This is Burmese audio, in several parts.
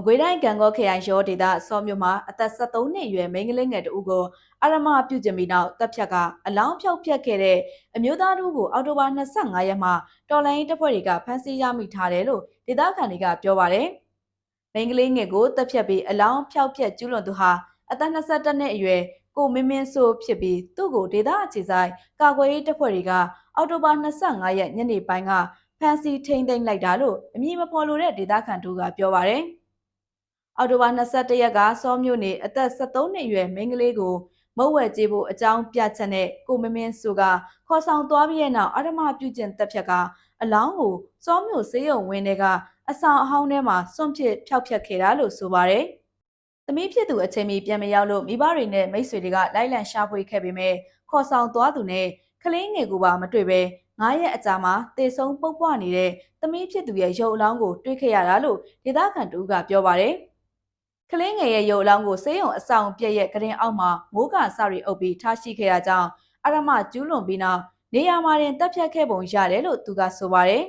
မကွေးတိုင်းကံကောခရိုင်ရောဒေသစောမြို့မှာအသက်73နှစ်အရွယ်မိန်းကလေးငယ်တဦးကိုအရမပြုကျင်ပြီးနောက်တပ်ဖြတ်ကအလောင်းဖြောက်ဖြတ်ခဲ့တဲ့အမျိုးသားတို့ကိုအောက်တိုဘာ25ရက်မှာတော်လိုင်းတပ်ဖွဲ့တွေကဖမ်းဆီးရမိထားတယ်လို့ဒေသခံတွေကပြောပါတယ်။မိန်းကလေးငယ်ကိုတပ်ဖြတ်ပြီးအလောင်းဖြောက်ဖြတ်ကျူးလွန်သူဟာအသက်22နှစ်အရွယ်ကိုမင်းမင်းဆိုးဖြစ်ပြီးသူ့ကိုဒေသအခြေဆိုင်ကာကွယ်ရေးတပ်ဖွဲ့တွေကအောက်တိုဘာ25ရက်ညနေပိုင်းကဖမ်းဆီးထိန်းသိမ်းလိုက်တာလို့အမည်မဖော်လိုတဲ့ဒေသခံတို့ကပြောပါတယ်။ အောက်တိုဘာ21ရက်ကစောမြို့နယ်အသက်73နှစ်အရွယ်မိန်းကလေးကိုမုတ်ဝဲကြေးဖို့အကြောင်းပြချက်နဲ့ကိုမင်းမင်းဆိုကခေါ်ဆောင်သွားပြီးတဲ့နောက်အရမပြုကျင့်တပ်ဖြတ်ကအလောင်းကိုစောမြို့စေးရုံဝင်းထဲကအဆောင်အဟောင်းထဲမှာစွန့်ပစ်ဖျောက်ဖျက်ခဲ့တာလို့ဆိုပါတယ်။သမီးဖြစ်သူအချိန်မီပြန်မရောက်လို့မိဘတွေနဲ့မိတ်ဆွေတွေကလိုက်လံရှာဖွေခဲ့ပေမဲ့ခေါ်ဆောင်သွားသူနဲ့ကလေးငယ်ကိုပါမတွေ့ပဲ9ရက်အကြာမှာတေဆုံးပုတ်ပွားနေတဲ့သမီးဖြစ်သူရဲ့ရုပ်အလောင်းကိုတွေ့ခဲ့ရတာလို့ဒေသခံတူကပြောပါတယ်။ ကလေးငယ်ရဲ့ရုပ်အလောင်းကိုစေးရုံအဆောင်ပြက်ရဲ့ကရင်အောက်မှာမိုးကာစရီအုပ်ပြီးထားရှိခဲ့ရကြောင်းအရမကျူးလွန်ပြီးနောက်နေရာမှာတင်တပ်ဖြတ်ခဲ့ပုံရတယ်လို့သူကဆိုပါတယ်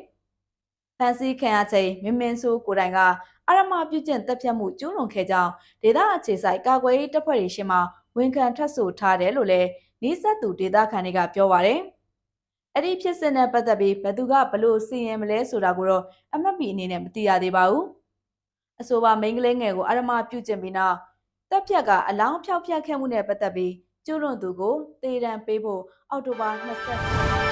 ။ဖန်စီခံရချိန်မင်းမင်းဆိုးကိုတိုင်ကအရမပြုကျင့်တပ်ဖြတ်မှုကျူးလွန်ခဲ့ကြောင်းဒေသအခြေဆိုင်ကာကွယ်ရေးတပ်ဖွဲ့တွေရှင်းမှာဝန်ခံထွက်ဆိုထားတယ်လို့လည်းနီးစပ်သူဒေသခံတွေကပြောပါတယ်။အဲ့ဒီဖြစ်စဉ်နဲ့ပတ်သက်ပြီးဘယ်သူကဘလို့စီရင်မလဲဆိုတာကိုတော့အမတ်ပီအနေနဲ့မသိရသေးပါဘူး။ အဆိုပါမိန်းကလေးငယ်ကိုအရမပြုကျင့်ပြီးနောက်တပ်ဖြတ်ကအလောင်းဖြောက်ဖြတ်ခဲ့မှုနဲ့ပတ်သက်ပြီးကျူးလွန်သူကိုတေတံပေးဖို့အောက်တိုဘာ20